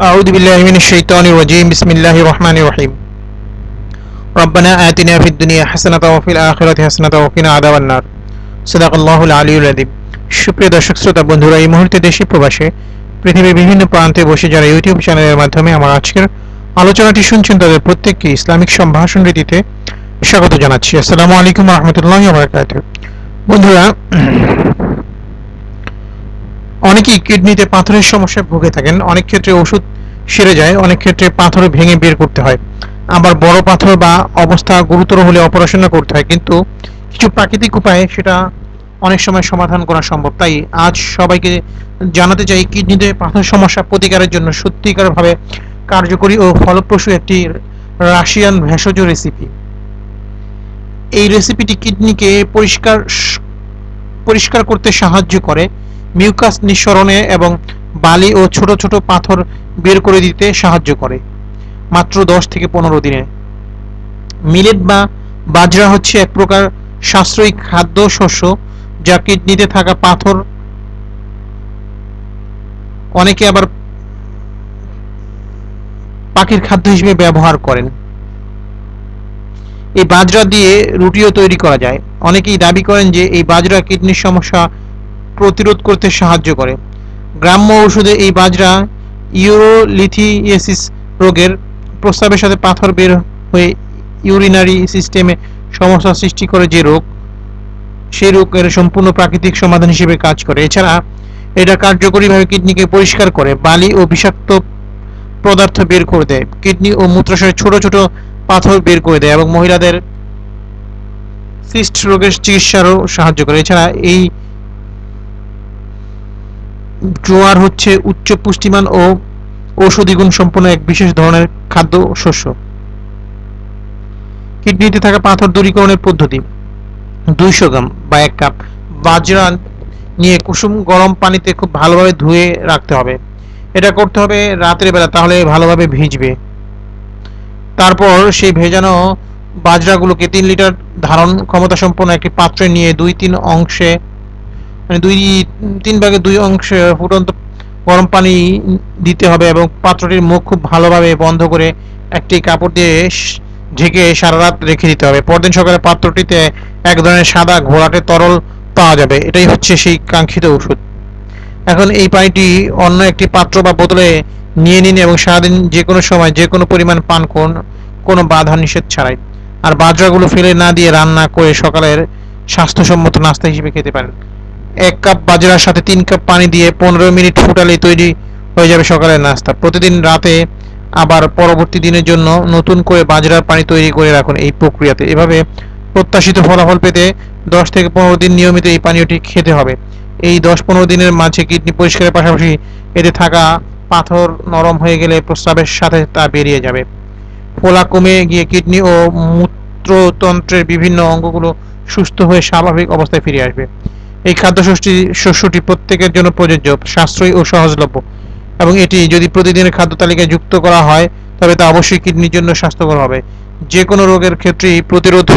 أعوذ بالله من الشيطان الرجيم بسم الله الرحمن الرحيم ربنا آتنا في الدنيا حسنة وفي الآخرة حسنة وقنا عذاب النار صدق الله العلي العظيم সুপ্রিয় দর্শক শ্রোতা বন্ধুরা এই মুহূর্তে দেশে প্রবাসে পৃথিবীর বিভিন্ন প্রান্তে বসে যারা ইউটিউব চ্যানেলের মাধ্যমে আমার আজকের আলোচনাটি শুনছেন তাদের প্রত্যেককে ইসলামিক সম্ভাষণ রীতিতে স্বাগত জানাচ্ছি আসসালামু আলাইকুম রহমতুল্লাহ বারকাত বন্ধুরা অনেকেই কিডনিতে পাথরের সমস্যায় ভুগে থাকেন। অনেক ক্ষেত্রে ওষুধ সেরে যায়, অনেক ক্ষেত্রে পাথর ভেঙে বের করতে হয়। আবার বড় পাথর বা অবস্থা গুরুতর হলে অপারেশন করতে হয়। কিন্তু কিছু প্রাকৃতিক উপায়ে সেটা অনেক সময় সমাধান করা সম্ভব। তাই আজ সবাইকে জানাতে চাই, কিডনিতে পাথর সমস্যা প্রতিকারের জন্য সত্যিকারভাবে কার্যকরী ও ফলপ্রসূ একটি রাশিয়ান ভেষজ রেসিপি এই রেসিপিটি কিডনিকে পরিষ্কার পরিষ্কার করতে সাহায্য করে। মিউকাস নিঃসরণে এবং বালি ও ছোট ছোট পাথর বের করে দিতে সাহায্য করে, মাত্র দশ থেকে পনেরো দিনে। মিলেট বা বাজরা হচ্ছে এক প্রকার সাশ্রয়ী খাদ্য শস্য যা কিডনিতে থাকা পাথর, অনেকে আবার পাখির খাদ্য হিসেবে ব্যবহার করেন। এই বাজরা দিয়ে রুটিও তৈরি করা যায়। অনেকেই দাবি করেন যে এই বাজরা কিডনির সমস্যা প্রতিরোধ করতে সাহায্য করে। গ্রাম্য ঔষধে এই বাজরা, ইউরোলিথিয়েসিস রোগের প্রস্রাবের সাথে পাথর বের হয়ে ইউরিনারি সিস্টেমে সমস্যা সৃষ্টি করে যে রোগ, সেই রোগের সম্পূর্ণ প্রাকৃতিক সমাধান হিসেবে কাজ করে। এছাড়া এটা কার্যকরীভাবে কিডনিকে পরিষ্কার করে, বালি ও বিষাক্ত পদার্থ বের করে দেয়। কিডনি ও মূত্রাশয়ের ছোট ছোট পাথর বের করে দেয় এবং মহিলাদের সিস্ট রোগের চিকিৎসারও সাহায্য করে। এছাড়া এই জোয়ার হচ্ছে উচ্চ পুষ্টিমান ও ঔষধি গুণ সম্পন্ন এক বিশেষ ধরনের খাদ্য শস্য কিডনিতে থাকা পাথর দূরীকরণের পদ্ধতি। দুইশো গ্রাম বা এক কাপ বাজরা নিয়ে কুসুম গরম পানিতে খুব ভালোভাবে ধুয়ে রাখতে হবে। এটা করতে হবে রাতের বেলা, তাহলে ভালোভাবে ভিজবে। তারপর সেই ভেজানো বাজরাগুলোকে তিন লিটার ধারণ ক্ষমতা সম্পন্ন একটি পাত্রে নিয়ে দুই তিন অংশে মানে দুই, তিন ভাগে দুই অংশে ফুটন্ত গরম পানি দিতে হবে এবং পাত্রটির মুখ খুব ভালোভাবে বন্ধ করে একটি কাপড় দিয়ে ঢেকে সারা রাত রেখে দিতে হবে। পরদিন সকালে পাত্রটিতে এক ধরনের সাদা ঘোলাটে তরল পাওয়া যাবে। এটাই হচ্ছে সেই কাঙ্ক্ষিত ওষুধ। এখন এই পানিটি অন্য একটি পাত্র বা বোতলে নিয়ে নিন এবং সারাদিন যে কোনো সময় যে কোনো পরিমাণ পান করুন, কোনো বাধা নিষেধ ছাড়াই। আর বাজরাগুলো ফেলে না দিয়ে রান্না করে সকালের স্বাস্থ্যসম্মত নাস্তা হিসেবে খেতে পারেন। এক কাপ বাজরার সাথে তিন কাপ পানি দিয়ে পনেরো মিনিট ফুটালে তৈরি হয়ে যাবে সকালের নাস্তা। প্রতিদিন রাতে আবার পরবর্তী দিনের জন্য নতুন করে বাজরার পানি তৈরি করে রাখুন এই প্রক্রিয়াতে। এভাবে প্রত্যাশিত ফলাফল পেতে দশ থেকে পনেরো দিন নিয়মিত এই পানীয়টি খেতে হবে। এই দশ পনেরো দিনের মাঝে কিডনি পরিষ্কারের পাশাপাশি এতে থাকা পাথর নরম হয়ে গেলে প্রস্রাবের সাথে তা বেরিয়ে যাবে। ফোলা কমে গিয়ে কিডনি ও মূত্রতন্ত্রের বিভিন্ন অঙ্গগুলো সুস্থ হয়ে স্বাভাবিক অবস্থায় ফিরে আসবে। এই খাদ্য শস্যটি প্রত্যেকের জন্য প্রযোজ্য, সাশ্রয়ী ও সহজলভ্য। এবং এটি যদি প্রতিদিনের খাদ্য তালিকায় যুক্ত করা হয়, তবে তা অবশ্যই কিডনির জন্য স্বাস্থ্যকর হবে। যে কোনো রোগের ক্ষেত্রেই প্রতিরোধ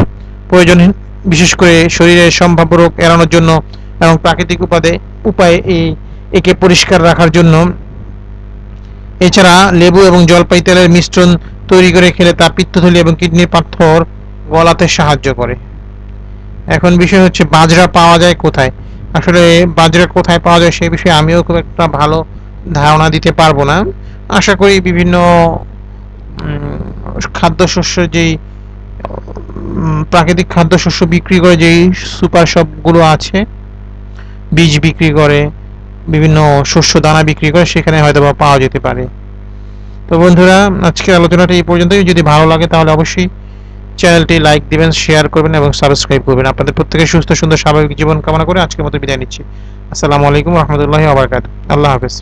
প্রয়োজন বিশেষ করে শরীরের সম্ভাব্য রোগ এড়ানোর জন্য এবং প্রাকৃতিক উপাদে উপায়ে এই একে পরিষ্কার রাখার জন্য। এছাড়া লেবু এবং জলপাই তেলের মিশ্রণ তৈরি করে খেলে তা পিত্তথলি এবং কিডনির পাথর গলাতে সাহায্য করে। এখন বিষয় হচ্ছে বাজরা পাওয়া যায় কোথায়? আসলে বাজরা কোথায় পাওয়া যায় সেই বিষয়ে আমিও খুব একটা ভালো ধারণা দিতে পারব না। আশা করি বিভিন্ন খাদ্যশস্য যেই প্রাকৃতিক খাদ্যশস্য বিক্রি করে যেই সুপার শপগুলো আছে, বীজ বিক্রি করে, বিভিন্ন শস্য দানা বিক্রি করে সেখানে হয়তো বা পাওয়া যেতে পারে। তো বন্ধুরা, আজকের আলোচনাটা এই পর্যন্তই। যদি ভালো লাগে তাহলে অবশ্যই চ্যানেলটি লাইক দিবেন, শেয়ার করবেন এবং সাবস্ক্রাইব করবেন। আপনাদের প্রত্যেকের সুস্থ, সুন্দর, স্বাভাবিক জীবন কামনা করে আজকের মতো বিদায় নিচ্ছি। আসসালামু আলাইকুম রহমতুল্লাহ আবরকাত আল্লাহ হাফেজ।